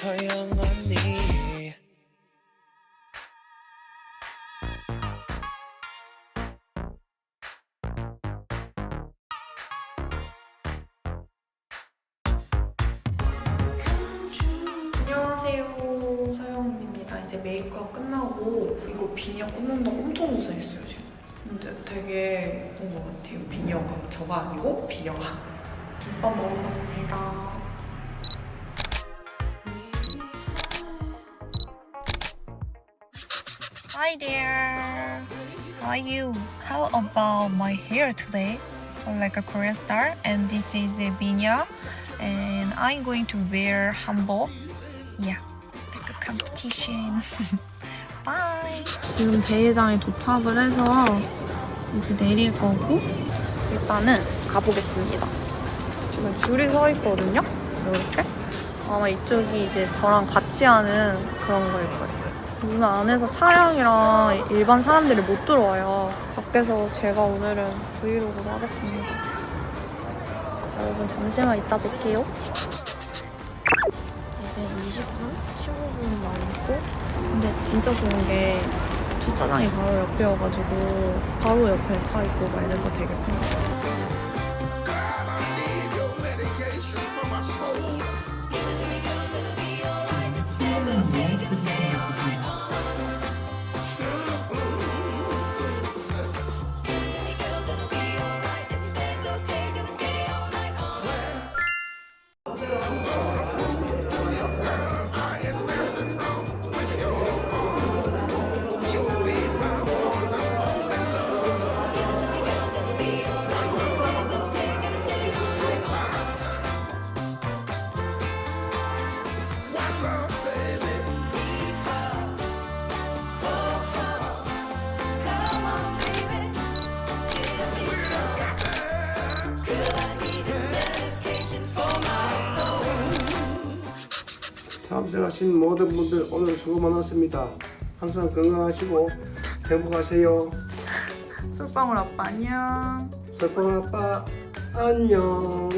서영 언니. 안녕하세요 서영입니다. 이제 메이크업 끝나고 이거 비녀 꽂는다고 엄청 고생했어요 지금. 근데 되게 예쁜 것 같아요. 비녀가. 저가 아니고 비녀가. 김밥 먹으러 갑니다 Hi there How are you? How about my hair today? Like a Korean star and this is a binya and I'm going to wear hanbok. Yeah, like a competition. Bye. 지금 대회장에 도착을 해서 이제 내릴 거고 일단은 가보겠습니다. 지금 줄이 서 있거든요. 이렇게. 아마 이쪽이 이제 저랑 같이 하는 그런 거일 거예요. 문 안에서 차량이랑 일반 사람들이 못 들어와요. 밖에서 제가 오늘은 브이로그로 하겠습니다. 여러분 잠시만 이따 뵐게요. 이제 20분? 15분 남았고 근데 진짜 좋은 게 주차장이 바로 옆이어가지고 바로 옆에 차 있고 막 이래서 되게 편해요. 참석하신 모든 분들 오늘 수고 많았습니다. 항상 건강하시고 행복하세요. 솔방울 아빠 안녕. 설방 아빠 안녕.